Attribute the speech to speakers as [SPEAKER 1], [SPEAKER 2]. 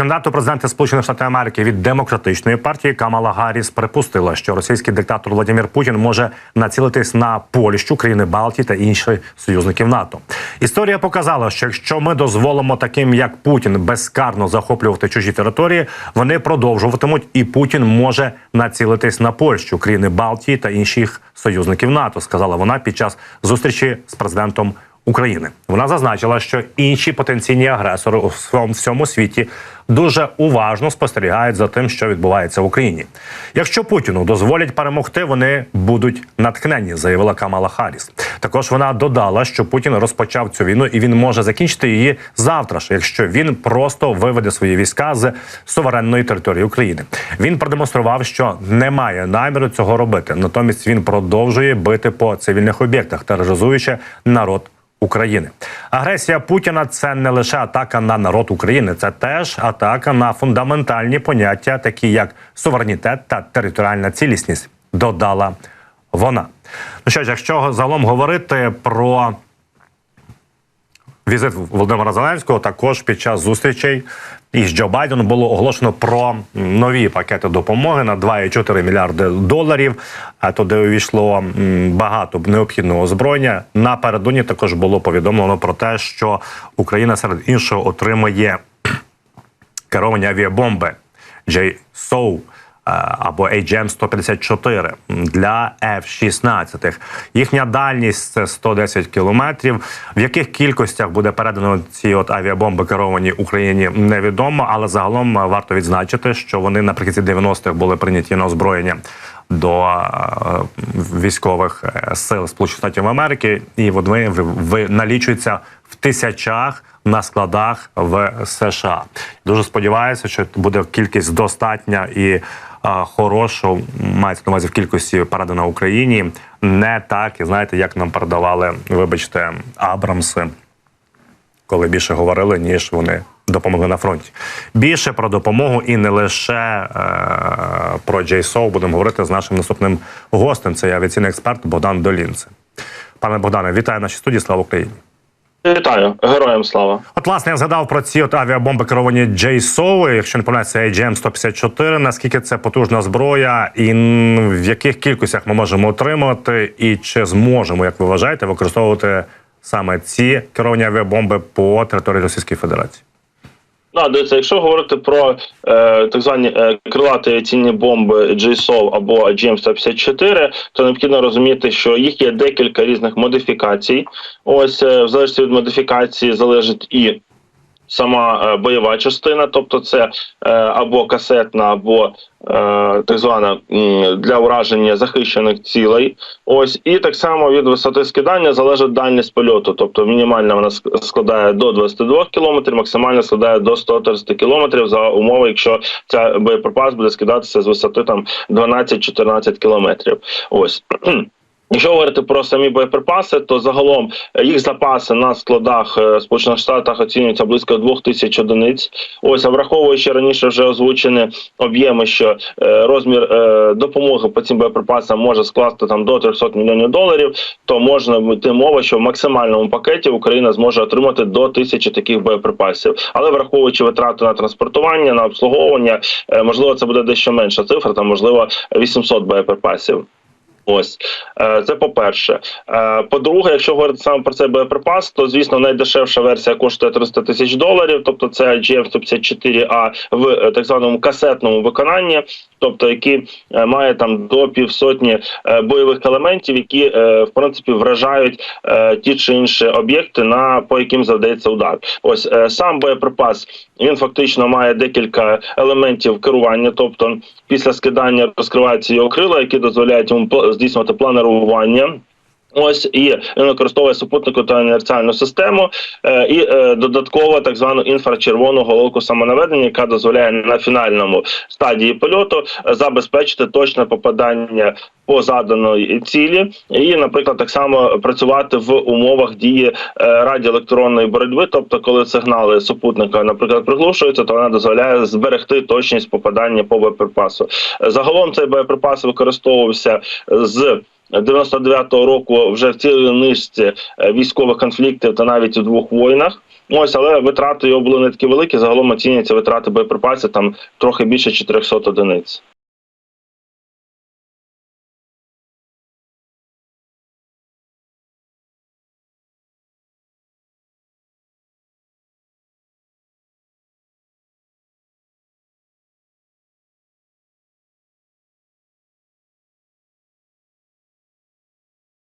[SPEAKER 1] Кандидат у президенти Сполучених Штатів Америки від демократичної партії Камала Гарріс припустила, що російський диктатор Владимир Путін може націлитись на Польщу, країни Балтії та інших союзників НАТО. Історія показала, що якщо ми дозволимо таким, як Путін, безкарно захоплювати чужі території, вони продовжуватимуть, і Путін може націлитись на Польщу, країни Балтії та інших союзників НАТО. Сказала вона під час зустрічі з президентом. України вона зазначила, що інші потенційні агресори у всьому- світі дуже уважно спостерігають за тим, що відбувається в Україні. Якщо Путіну дозволять перемогти, вони будуть натхнені, заявила Камала Харріс. Також вона додала, що Путін розпочав цю війну і він може закінчити її завтра ж, якщо він просто виведе свої війська з суверенної території України. Він продемонстрував, що не має наміру цього робити. Натомість він продовжує бити по цивільних об'єктах, тероризуючи народ. України агресія Путіна це не лише атака на народ України, це теж атака на фундаментальні поняття, такі як суверенітет та територіальна цілісність. Додала вона. Ну що ж, якщо загалом говорити про візит Володимира Зеленського, також під час зустрічей із Джо Байденом було оголошено про нові пакети допомоги на 2,4 мільярди доларів. А туди увійшло багато необхідного озброєння. Напередодні також було повідомлено про те, що Україна серед іншого отримає керовані авіабомби JSOW е, або AGM-154 для F-16. Їхня дальність це 110 кілометрів. В яких кількостях буде передано ці от авіабомби керовані Україні, невідомо, але загалом е, варто відзначити, що вони наприкінці 90-х були прийняті на озброєння до е, військових е, сил Сполучених Штатів Америки, і вони в- налічуються в тисячах на складах в США. Дуже сподіваюся, що буде кількість достатня і хорошу мається на увазі в кількості передана Україні. Не так, і знаєте, як нам передавали, вибачте, Абрамси коли більше говорили, ніж вони допомогли на фронті. Більше про допомогу і не лише е, про JSO будемо говорити з нашим наступним гостем. Це авіаційний експерт Богдан Долінце. Пане Богдане, вітаю в нашій студії. Слава Україні!
[SPEAKER 2] Вітаю, героям слава.
[SPEAKER 1] От, власне, я згадав про ці от авіабомби керовані JSOW, якщо не помиляюся, AGM 154 Наскільки це потужна зброя, і в яких кількостях ми можемо отримати, і чи зможемо, як ви вважаєте, використовувати саме ці керовані авіабомби по території Російської Федерації?
[SPEAKER 2] Ну, дивіться, якщо говорити про е, так звані е, крилаті авіаційні бомби JSOW або GM-154, то необхідно розуміти, що їх є декілька різних модифікацій. Ось е, в залежності від модифікації залежить і сама е, бойова частина, тобто це е, або касетна, або е, так звана для ураження захищених цілей. Ось і так само від висоти скидання залежить дальність польоту. Тобто мінімальна вона складає до 22 км, максимальна складає до 130 км за умови, якщо ця боєприпас буде скидатися з висоти там 12-14 км. Ось. Якщо говорити про самі боєприпаси, то загалом е, їх запаси на складах е, Сполучених Штатах оцінюються близько 2000 одиниць. Ось а враховуючи раніше вже озвучені об'єми, що е, розмір допомоги по цим боєприпасам може скласти там до 300 мільйонів доларів, то можна бути мова, що в максимальному пакеті Україна зможе отримати до тисячі таких боєприпасів. Але враховуючи витрати на транспортування, на обслуговування, можливо, це буде дещо менша цифра, там можливо 800 боєприпасів. Ось Е, це по-перше. Е, По-друге, якщо говорити саме про цей боєприпас, то звісно найдешевша версія коштує 300 тисяч доларів, тобто це GM-154A в е, так званому касетному виконанні, тобто е, має там до півсотні бойових елементів, які в принципі вражають ті чи інші об'єкти, на по яким завдається удар. Ось сам боєприпас він фактично має декілька елементів керування, тобто після скидання розкриваються його крила, які дозволяють йому здійснювати планирування. Ось і він використовує супутнику та інерціальну систему, е, і е, додатково так звану інфрачервону головку самонаведення, яка дозволяє на фінальному стадії польоту е, забезпечити точне попадання по заданої цілі, і, наприклад, так само працювати в умовах дії радіоелектронної боротьби. Тобто, коли сигнали супутника, наприклад, приглушуються, то вона дозволяє зберегти точність попадання по боєприпасу. Загалом цей боєприпас використовувався з 99-го року вже в цілій низці е, військових конфліктів та навіть у двох воїнах. Ось, але витрати його були не такі великі. Загалом оцінюються витрати боєприпасів там трохи більше 400 одиниць.